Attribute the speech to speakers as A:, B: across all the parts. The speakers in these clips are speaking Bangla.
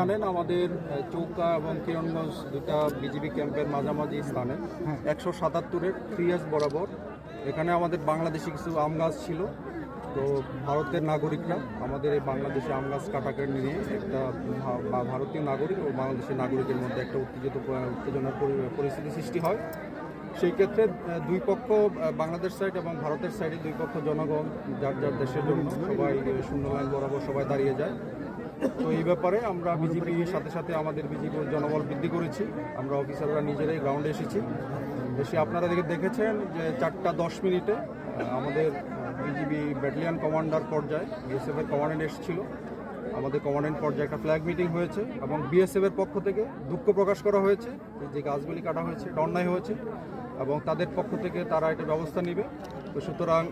A: জানেন আমাদের চৌকা এবং কিরণগঞ্জ দুটা বিজিবি ক্যাম্পের মাঝামাঝি স্থানে। একশো সাতাত্তরের থ্রি ইয়ার্স বরাবর। এখানে আমাদের বাংলাদেশি কিছু আম গাছ ছিল। তো ভারতের নাগরিকরা আমাদের এই বাংলাদেশি আম গাছ কাটাকে নিয়ে একটা বা- ভারতীয় নাগরিক ও বাংলাদেশের নাগরিকের মধ্যে একটা উত্তেজিত উত্তেজনার পরি- পরিস্থিতি সৃষ্টি হয়। সেই ক্ষেত্রে দুই পক্ষ বাংলাদেশ সাইড এবং ভারতের সাইডে দুই পক্ষ জনগণ যার যার দেশের জন্য সবাই শূন্য লাইন বরাবর সবাই দাঁড়িয়ে যায়। তো এই ব্যাপারে আমরা বিজেপির সাথে সাথে আমাদের বিজেপির জনবল বৃদ্ধি করেছি। আমরা অফিসাররা নিজেরাই গ্রাউন্ডে এসেছি। এসে আপনারা দেখে দেখেছেন যে চারটা দশ মিনিটে আমাদের বিজিবি ব্যাটালিয়ান কমান্ডার পর্যায়ে বিএসএফের কমান্ডেন্ট এসেছিল। আমাদের কমান্ডেন্ট পর্যায়ে একটা ফ্ল্যাগ মিটিং হয়েছে এবং বিএসএফের পক্ষ থেকে দুঃখ প্রকাশ করা হয়েছে যে গাছগুলি কাটা হয়েছে অন্যায় হয়েছে এবং তাদের পক্ষ থেকে তারা এটা ব্যবস্থা নেবে। তো সুতরাং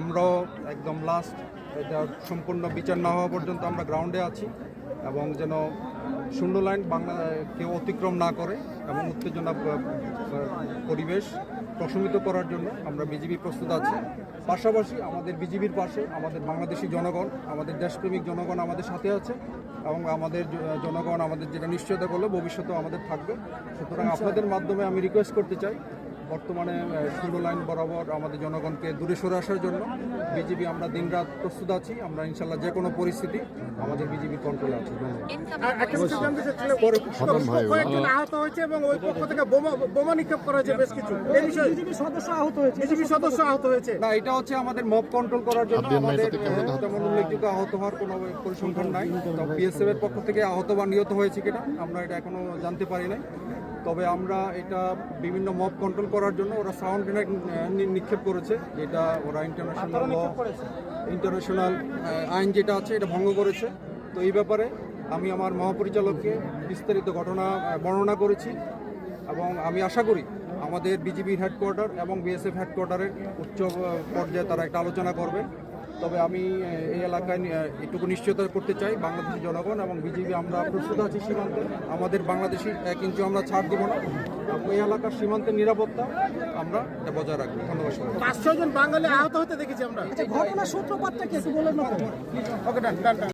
A: আমরাও একদম লাস্ট এটা সম্পূর্ণ বিচার না হওয়া পর্যন্ত আমরা গ্রাউন্ডে আছি। এবং যেন শূন্য লাইন বাংলা কেউ অতিক্রম না করে এবং উত্তেজনা পরিবেশ প্রশমিত করার জন্য আমরা বিজিবি প্রস্তুত আছি। পাশাপাশি আমাদের বিজিবির পাশে আমাদের বাংলাদেশি জনগণ আমাদের দেশপ্রেমিক জনগণ আমাদের সাথে আছে এবং আমাদের জনগণ আমাদের যেটা নিশ্চয়তা করল ভবিষ্যতেও আমাদের থাকবে। সুতরাং আপনাদের মাধ্যমে আমি রিকোয়েস্ট করতে চাই বর্তমানে ষোলো লাইন বরাবর আমাদের জনগণকে দূরে সরে আসার জন্য বিজেপি আমরা দিনরাত প্রস্তুত আছি। আমরা ইনশাল্লাহ যে কোনো পরিস্থিতি আমাদের বিজিবি কন্ট্রোলে আছে।
B: আহত হয়েছে এবং ওই পক্ষ থেকে বোমা বোমা নিক্ষেপ করা হয়েছে বেশ কিছু। এই বিষয়ে সদস্য আহত হয়েছে। বিজেপি সদস্য আহত হয়েছে।
A: না এটা হচ্ছে আমাদের মব কন্ট্রোল করার জন্য আমাদের তেমন উল্লেখযোগ্য আহত হওয়ার কোনো পরিসংখ্যান নাই। বিএসএফ এর পক্ষ থেকে আহত বা নিহত হয়েছে কিনা আমরা এটা এখনও জানতে পারি নাই। তবে আমরা এটা বিভিন্ন মব কন্ট্রোল করার জন্য ওরা সাউন্ড গ্রেনেড নিক্ষেপ করেছে যেটা ওরা ইন্টারন্যাশনাল ল ইন্টারন্যাশনাল আইন যেটা আছে এটা ভঙ্গ করেছে। তো এই ব্যাপারে আমি আমার মহাপরিচালককে বিস্তারিত ঘটনা বর্ণনা করেছি এবং আমি আশা করি আমাদের বিজিবির হেডকোয়ার্টার এবং বিএসএফ হেডকোয়ার্টারের উচ্চ পর্যায়ে তারা একটা আলোচনা করবে। তবে আমি এই এলাকায় একটুকু এটুকু নিশ্চয়তা করতে চাই বাংলাদেশের জনগণ এবং বিজেপি আমরা প্রস্তুত আছি সীমান্তে। আমাদের বাংলাদেশি এক ইঞ্চি আমরা ছাড় দিব না। এই এলাকার সীমান্তের নিরাপত্তা আমরা এটা বজায় রাখব। ধন্যবাদ সবাই
B: পাঁচ ছয় জন বাঙালি আহত হতে দেখেছি আমরা।
C: ঘটনা সূত্রপাতটা কি একটু বলেন
B: ওকে ডান ডান ডান